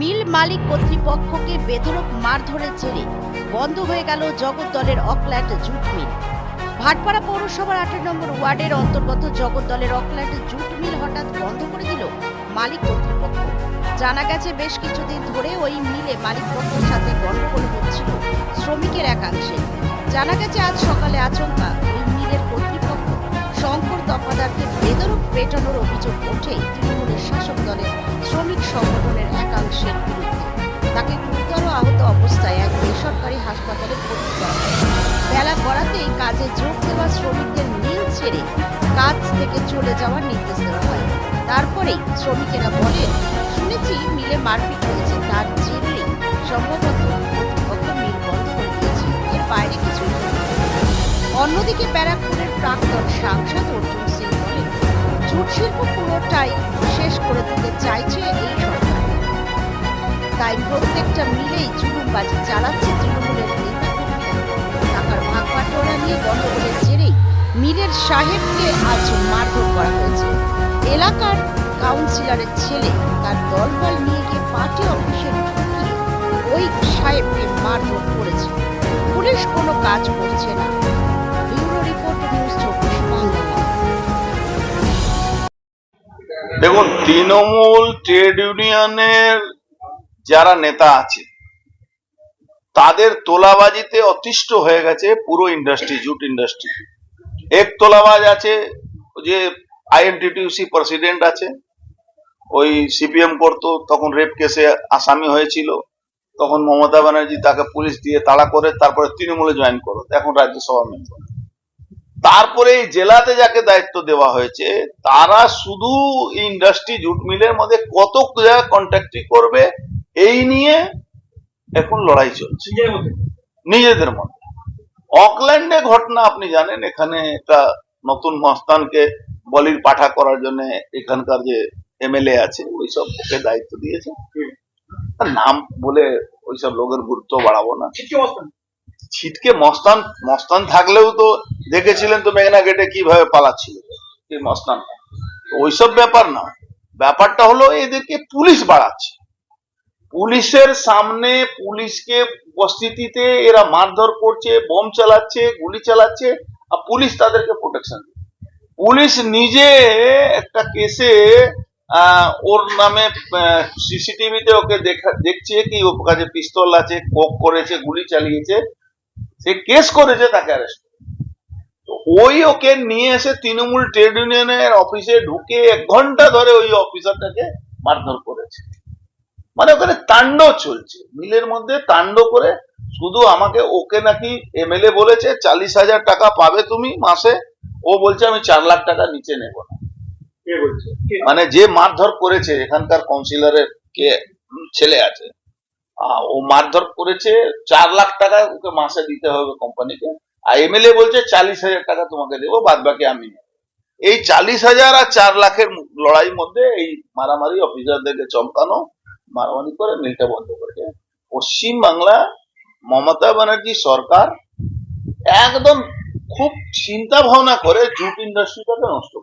মিল মালিক কর্তৃপক্ষকে বেধরক মারধরের জেরে বন্ধ হয়ে গেল জগদ্দলের অকল্যান্ড জুট মিল। ভাটপাড়া পৌরসভার আঠারো নম্বর ওয়ার্ডের অন্তর্গত জগদ্দলের অকল্যান্ড জুট মিল হঠাৎ বন্ধ করে দিল মালিক কর্তৃপক্ষ। জানা গেছে বেশ কিছুদিন ধরে ওই মিলে মালিক পক্ষের সাথে গন্ডগোল হচ্ছিল শ্রমিকের একাংশে। জানা গেছে, আজ সকালে আচমকা দফাদারকে বেদরক পেটানোর অভিযোগ ওঠে তৃণমূলের শাসক দলের শ্রমিক সংগঠনের একাংশের বিরুদ্ধে। তাকে গুরুতর আহত অবস্থায় এক বেসরকারি হাসপাতালে ভর্তি করা বেলা গড়াতেই কাজে যোগ দেওয়া শ্রমিকদের মিল ছেড়ে কাজ থেকে চলে যাওয়ার নির্দেশ দেওয়া হয়। তারপরেই শ্রমিকেরা বলেন, শুনেছি মিলে মারপিট হয়েছে, তার জেরেই সম্ভবত কর্তৃপক্ষ মিল বন্ধ করে দিয়েছে। এর বাইরে কিছু। অন্যদিকে ব্যারাকপুরের প্রাক্তন সাংসদ অর্জুন সিং বলেন, জুট শিল্প পুরোটাই শেষ করে দিতে চাইছে এই সরকার। তাই প্রত্যেকটা মিলেই জুলুমবাজি চালাচ্ছে তৃণমূলের টাকার ভাগ নিয়ে গন্ডগোলের জেরেই মিলের সাহেবকে আজ মারধর করা হয়েছে। এলাকার কাউন্সিলরের ছেলে তার দলবল নিয়ে গিয়ে পার্টি অফিসে ওই সাহেবকে মারধর করেছে। পুলিশ কোনো কাজ করছে না। দেখুন, তৃণমূল ট্রেড ইউনিয়নের যারা নেতা আছে, তাদের তোলাবাজিতে অতিষ্ঠ হয়ে গেছে পুরো ইন্ডাস্ট্রি, জুট ইন্ডাস্ট্রি। এক তোলাবাজ আছে যে আইএনটিটিউসি প্রেসিডেন্ট আছে, ওই সিপিএম করতো, তখন রেপ কেসে আসামি হয়েছিল, তখন মমতা ব্যানার্জি তাকে পুলিশ দিয়ে তাড়া করে, তারপরে তৃণমূলে জয়েন করো এখন রাজ্যসভা মেম্বার। তারপরে এই জেলাতে যাকে দায়িত্ব দেওয়া হয়েছে তারা শুধু ইন্ডাস্ট্রি জুট মিলের মধ্যে কত কন্ট্যাক্টই করবে এই নিয়ে এখন লড়াই চলছে। নিজেদের মধ্যে। অকল্যান্ডে ঘটনা আপনি জানেন এখানে একটা নতুন মস্তানকে বলির পাঠা করার জন্য এখানকার যে এমএলএ আছে ওইসব ওকে দায়িত্ব দিয়েছে। আর নাম বলে ওইসব লোকের গুরুত্ব বাড়াবো না। ছিটকে মস্তান মস্তান থাকলেও তো দেখেছিলেন তো মেঘনা গেটে কীভাবে পালাচ্ছিল। মস্তান। ওইসব ব্যাপার না। ব্যাপারটা হলো এদেরকে পুলিশ বাড়াচ্ছে। পুলিশের সামনে পুলিশকে উপস্থিতিতে এরা মারধর করছে, বোম চালাচ্ছে, গুলি চালাচ্ছে, আর পুলিশ তাদেরকে প্রোটেকশন পুলিশ নিজে একটা কেসে ওর নামে সিসিটিভিতে ওকে দেখা, দেখছে কি, ওর কাছে পিস্তল আছে কোক করেছে, গুলি চালিয়েছে। সে কেস করেছে তাকে অ্যারেস্ট তো ওই ওকে নিয়ে এসে তৃণমূল ট্রেড ইউনিয়নের অফিসে ঢুকে এক ঘণ্টা ধরে ওই অফিসারটাকে মারধর করেছে। মানে ওখানে তাণ্ড চলছে। মিলের মধ্যে তাণ্ড করে শুধু আমাকে ওকে নাকি এমএলএ বলেছে চাল্লিশ হাজার টাকা পাবে তুমি মাসে। ও বলছে আমি চার লাখ টাকা নিচে নেব না। মানে যে মারধর করেছে এখানকার কাউন্সিলরের কে? ছেলে আছে। ও মারধর করেছে, চার লাখ টাকা ওকে মাসে দিতে হবে কোম্পানিকে, আর এমএলএ বলছে চাল্লিশ হাজার টাকা তোমাকে দেবো বাদ বাকি আমি। এই চাল্লিশ হাজার আর চার লাখের লড়াই মধ্যে এই মারামারি অফিসারদেরকে চমকানো, মারামারি করে মিলটা বন্ধ করেছে পশ্চিম বাংলা মমতা ব্যানার্জি সরকার একদম খুব চিন্তা ভাবনা করে জুট ইন্ডাস্ট্রিটাকে নষ্ট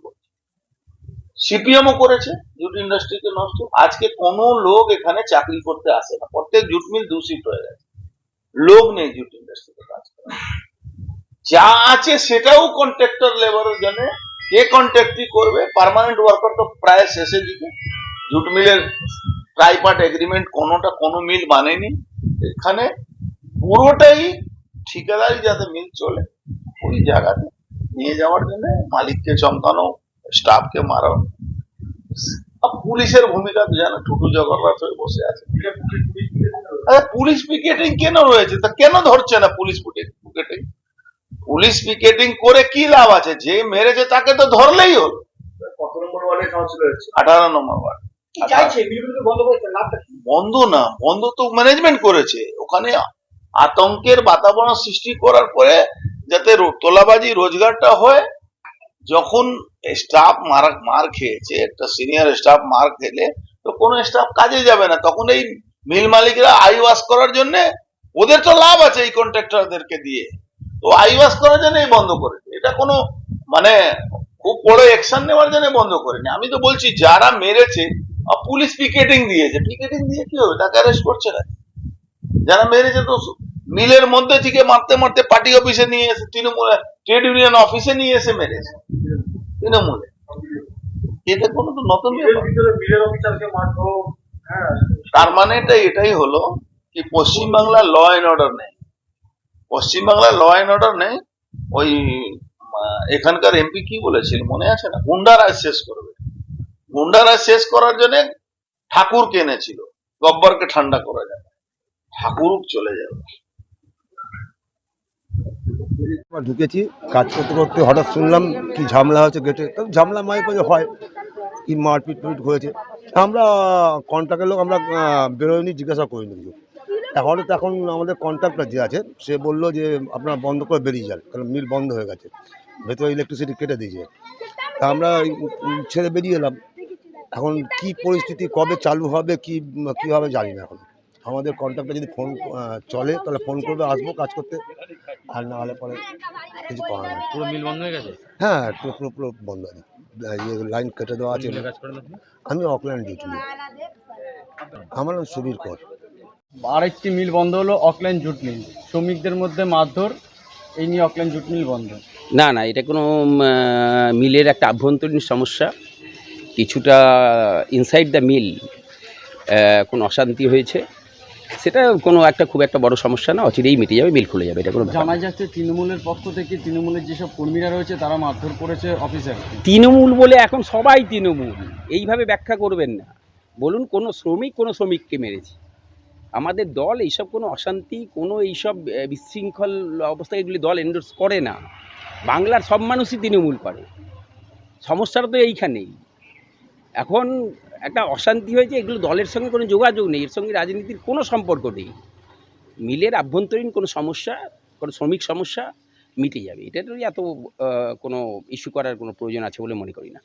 সিপিএমও করেছে, জুট ইন্ডাস্ট্রিকে নষ্ট। আজকে কোনো লোক এখানে চাকরি করতে আসে না। প্রত্যেক জুট মিল দূষিত হয়ে গেছে। লোক নেই জুট ইন্ডাস্ট্রিতে কাজ করে যা আছে সেটাও কন্ট্রাক্টর লেবারের জন্য। কে কন্ট্রাক্টই করবে? পার্মানেন্ট ওয়ার্কার তো প্রায় শেষের দিকে। জুট মিলের ট্রাইপার্ট এগ্রিমেন্ট কোনোটা কোনো মিল মানেনি এখানে পুরোটাই ঠিকাদারি যাতে মিল চলে, ওই জায়গাতে নিয়ে যাওয়ার জন্য মালিককে চমকানো স্টাফকে আর পুলিশের ভূমিকা তো জানো টুটু জগন্নাথ হয়ে বসে আছে। পুলিশ পিকেটিং কেন রয়েছে? তা কেন ধরছে না পুলিশ পিকেটিং? পুলিশ পিকেটিং করে কি লাভ আছে? যে মেরেছে তাকে তো ধরলেই হলো। আঠারো নম্বর ওয়ার্ড। বন্ধ না বন্ধ তো ম্যানেজমেন্ট করেছে। ওখানে আতঙ্কের বাতাবরণ সৃষ্টি করার পরে যাতে তোলাবাজি রোজগারটা হয় যখন স্টাফ মার মার খেয়েছে, একটা সিনিয়র স্টাফ মার খেলে, তো কোনো স্টাফ কাজে যাবে না। তখন এই মিল মালিকরা আই ওয়াশ করার জন্য, ওদের তো লাভ আছে এই কন্ট্রাক্টরদেরকে দিয়ে। তো আই ওয়াশ করার জন্যই বন্ধ করেছে এটা কোনো মানে খুব বড় অ্যাকশন নেওয়ার জন্য বন্ধ করেনি। আমি তো বলছি, যারা মেরেছে পুলিশ পিকেটিং দিয়েছে পিকেটিং দিয়ে কি হবে? তাকে অ্যারেস্ট করছে না যারা মেরেছে তো মিলের মধ্যে থেকে মারতে মারতে পার্টি অফিসে নিয়ে এসে তৃণমূলে ট্রেড ইউনিয়ন অফিসে নিয়ে এসে মেরেছে তৃণমূলে। এটা কোনো তো নতুন হ্যাঁ। তার মানে এটা এটাই হলো কি পশ্চিমবাংলার ল অ্যান্ড অর্ডার নেই। পশ্চিমবাংলার ল অ্যান্ড অর্ডার নেই ওই এখানকার এমপি কি বলেছিল মনে আছে না? গুন্ডারাজ শেষ করবে। গুন্ডারাজ শেষ করার জন্য ঠাকুর কেনেছিল গব্বরকে ঠান্ডা করা যাবে ঠাকুর চলে যাবে। ঢুকেছি, কাজ করতে করতে হঠাৎ শুনলাম কি ঝামেলা হয়েছে গেটে তো ঝামেলা মাঝে মাঝে হয়, কি মারপিট পিট হয়েছে। আমরা কন্ট্রাক্টের লোক আমরা বেরোয়নি, জিজ্ঞাসা করিনি কিছু। তো এখন আমাদের কন্ট্রাক্টর যে আছে, সে বলল যে আপনারা বন্ধ করে বেরিয়ে যান, কারণ মিল বন্ধ হয়ে গেছে, ভেতরে ইলেকট্রিসিটি কেটে দিয়েছে। তা আমরা ছেড়ে বেরিয়ে এলাম। এখন কি পরিস্থিতি, কবে চালু হবে, কি, কী হবে জানি না এখন। আমাদের কন্ট্রাক্টর যদি ফোন চলে তাহলে ফোন করবে আসব কাজ করতে। আর না হলে পরে কিছু করার নেই। পুরো মিল বন্ধ হয়ে গেছে? হ্যাঁ পুরো পুরো পুরো বন্ধ আছে ইয়ে লাইন কেটে দেওয়া আছে। আমি অকল্যান্ড ডিউটি আমার নাম সুবীর কর। আরেকটি মিল বন্ধ হলো অকল্যান্ড জুট মিল। শ্রমিকদের মধ্যে মারধর এই নিয়ে অকল্যান্ড জুট মিল বন্ধ। না না এটা কোনো মিলের একটা আভ্যন্তরীণ সমস্যা। কিছুটা ইনসাইড দ্য মিল কোনো অশান্তি হয়েছে। সেটা কোনো একটা খুব একটা বড় সমস্যা না অচিরেই মিটে যাবে মিল খুলে যাবে এটা কোনো জানা যাচ্ছে তৃণমূলের পক্ষ থেকে তৃণমূলের যেসব কর্মীরা রয়েছে তারা মারধর করেছে অফিসার। তৃণমূল বলে এখন সবাই তৃণমূল এইভাবে ব্যাখ্যা করবেন না। বলুন কোনো শ্রমিক কোনো শ্রমিককে মেরেছে। আমাদের দল এইসব কোনো অশান্তি কোনো এইসব বিশৃঙ্খল অবস্থা এগুলি দল এন্ডোর্স করে না। বাংলার সব মানুষই তৃণমূল করে। সমস্যাটা তো এইখানেই। এখন একটা অশান্তি হয়েছে এগুলো দলের সঙ্গে কোনো যোগাযোগ নেই, এর সঙ্গে রাজনীতির কোনো সম্পর্ক নেই। মিলের আভ্যন্তরীণ কোনো সমস্যা, কোনো শ্রমিক সমস্যা মিটে যাবে। এটা তো এত কোনো ইস্যু করার কোনো প্রয়োজন আছে বলে মনে করি না।